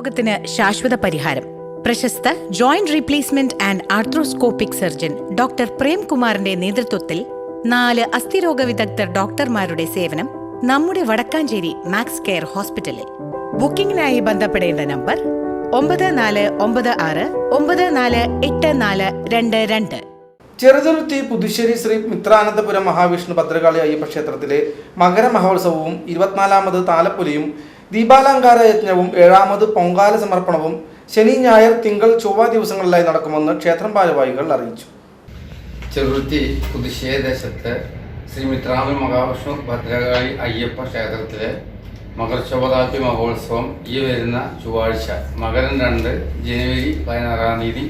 രോഗത്തിന് ശാശ്വത പരിഹാരം. പ്രശസ്ത joint replacement and arthroscopic surgeon doctor പ്രേംകുമാറിന്റെ നേതൃത്വത്തിൽ നാല് അസ്ഥിരോഗ വിദഗ്ധർ ഡോക്ടർമാരുടെ സേവനം നമ്മുടെ വടക്കാഞ്ചേരി മാക്സ് കെയർ ഹോസ്പിറ്റലിൽ. ബുക്കിംഗിനായി ബന്ധപ്പെടേണ്ട നമ്പർ ഒമ്പത് നാല് ഒമ്പത് ആറ് ഒമ്പത് നാല് എട്ട് നാല് രണ്ട് രണ്ട്. ചെറുതുരുത്തി പുതുശ്ശേരി ശ്രീ മിത്രാനന്തപുരം മഹാവിഷ്ണു ഭദ്രകാളി അയ്യപ്പ ക്ഷേത്രത്തിലെ മകരമഹോത്സവവും ഇരുപത്തിനാലാമത് താലപ്പൊലിയും ദീപാലങ്കാര യജ്ഞവും ഏഴാമത് പൊങ്കാല സമർപ്പണവും ശനി ഞായർ തിങ്കൾ ചൊവ്വ ദിവസങ്ങളിലായി നടക്കുമെന്ന് ക്ഷേത്രം ഭാരവാഹികൾ അറിയിച്ചു. ചെറുത്തി പുതുശ്ശേരി ശ്രീ മിത്രാമൻ മഹാവിഷ്ണു ഭദ്രകാളി അയ്യപ്പ ക്ഷേത്രത്തിലെ മകർശോഭതാപ്തി മഹോത്സവം ഈ വരുന്ന ചൊവ്വാഴ്ച മകരം രണ്ട് ജനുവരി പതിനാറാം തീയതി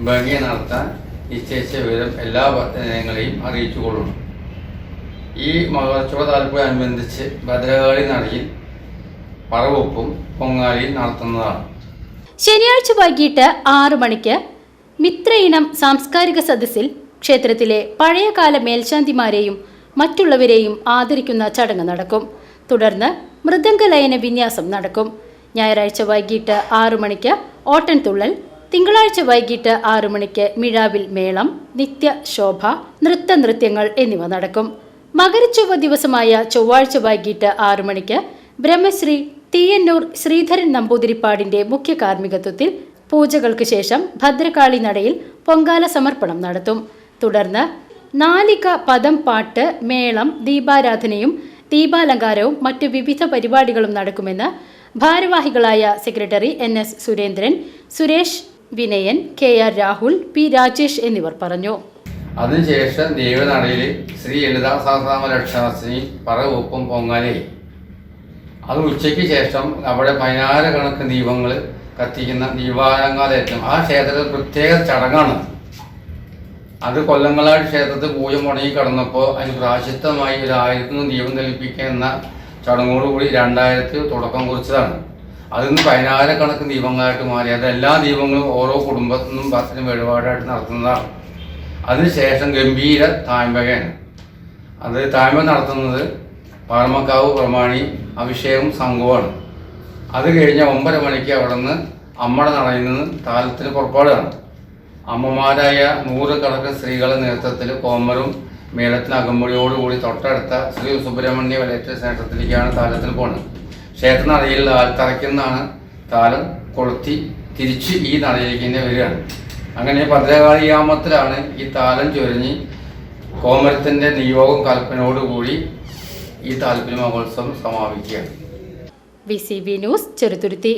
ഭംഗി നടത്താൻ നിശ്ചയിച്ച വിവരം എല്ലാ ഭക്തജനങ്ങളെയും അറിയിച്ചു കൊള്ളുന്നു ഈ മഹോത്സവത്തോടനുബന്ധിച്ച് ഭദ്രകാളി നടയിൽ പറവൊപ്പും പൊങ്ങാലി നടത്തുന്നതാണ്. ശനിയാഴ്ച വൈകിട്ട് ആറു മണിക്ക് മിത്രയിനം സാംസ്കാരിക സദസ്സിൽ ക്ഷേത്രത്തിലെ പഴയകാല മേൽശാന്തിമാരെയും മറ്റുള്ളവരെയും ആദരിക്കുന്ന ചടങ്ങ് നടക്കും. തുടർന്ന് മൃദംഗലയന വിന്യാസം നടക്കും. ഞായറാഴ്ച വൈകിട്ട് ആറു മണിക്ക് ഓട്ടൻതുള്ളൽ തിങ്കളാഴ്ച വൈകിട്ട് ആറു മണിക്ക് മിഴാവിൽ മേളം നിത്യ ശോഭ നൃത്ത നൃത്യങ്ങൾ എന്നിവ നടക്കും. മകരച്ചൊവ്വ ദിവസമായ ചൊവ്വാഴ്ച വൈകിട്ട് ആറു മണിക്ക് ബ്രഹ്മശ്രീ തീയന്നൂർ ശ്രീധരൻ നമ്പൂതിരിപ്പാടിന്റെ മുഖ്യ കാർമ്മികത്വത്തിൽ പൂജകൾക്ക് ശേഷം ഭദ്രകാളി നടയിൽ പൊങ്കാല സമർപ്പണം നടത്തും. തുടർന്ന് നാലിക പദം പാട്ട് മേളം ദീപാരാധനയും ദീപാലങ്കാരവും മറ്റ് വിവിധ പരിപാടികളും നടക്കുമെന്ന് ഭാരവാഹികളായ secretary N S Surendran Suresh Vinayan K R Rahul P Rajesh എന്നിവർ പറഞ്ഞു. അതിനുശേഷം ദേവനടയിൽ ശ്രീ ലളിതാ സഹസ്രാമ ലക്ഷണശ്രീ പറവൂപ്പും പൊങ്കാലയായി അത് ഉച്ചയ്ക്ക് ശേഷം അവിടെ പതിനായിരക്കണക്കിന് ദീപങ്ങൾ കത്തിക്കുന്ന ദീപാലങ്കാരയറ്റം ആ ക്ഷേത്രത്തിൽ പ്രത്യേക ചടങ്ങാണ്. അത് കൊല്ലങ്ങളാട് ക്ഷേത്രത്തിൽ പൂജ മുടങ്ങി കടന്നപ്പോൾ അതിന് പ്രാശസ്തമായി ഒരു ആയിരത്തിനും ദീപം തെളിപ്പിക്കുക എന്ന ചടങ്ങോടുകൂടി രണ്ടായിരത്തി തുടക്കം കുറിച്ചതാണ്. അതിൽ നിന്ന് പതിനായിരക്കണക്കിന് ദീപങ്ങളായിട്ട് മാറി. അത് എല്ലാ ദീപങ്ങളും ഓരോ കുടുംബത്തിൽ നിന്നും ഭക്തനും വഴിപാടായിട്ട് നടത്തുന്നതാണ്. അതിനുശേഷം ഗംഭീര താമ്പകയാണ് അത് തായ്മ നടത്തുന്നത് പാറമക്കാവ് പ്രമാണി അഭിഷേകം സംഘമാണ് അത് കഴിഞ്ഞ ഒമ്പത് മണിക്ക് അവിടെ നിന്ന് അമ്മയുടെ നടയിൽ നിന്ന് താലത്തിന് പുറപ്പാടാണ്. അമ്മമാരായ നൂറുകണക്കിന് സ്ത്രീകളുടെ നേതൃത്വത്തിൽ കോമരും മേളത്തിന് അകമ്പടിയോടുകൂടി തൊട്ടടുത്ത ശ്രീ സുബ്രഹ്മണ്യ വലയറ്റ ക്ഷേത്രത്തിലേക്കാണ് താലത്തിന് പോകുന്നത്. ക്ഷേത്ര നടയിൽ തറയ്ക്കുന്നതാണ് താലം. കൊളുത്തി തിരിച്ച് ഈ നടയിലേക്ക് തന്നെ വരികയാണ്. അങ്ങനെ ഭദ്രകാളിയാമത്തിലാണ് ഈ താലം ചൊരിഞ്ഞ് കോമരത്തിന്റെ നിയോഗം കൽപ്പനയോടുകൂടി ഈ താല്പര്യ മഹോത്സവം സമാപിക്കുകയാണ്. V C B news Cheruthuruthy.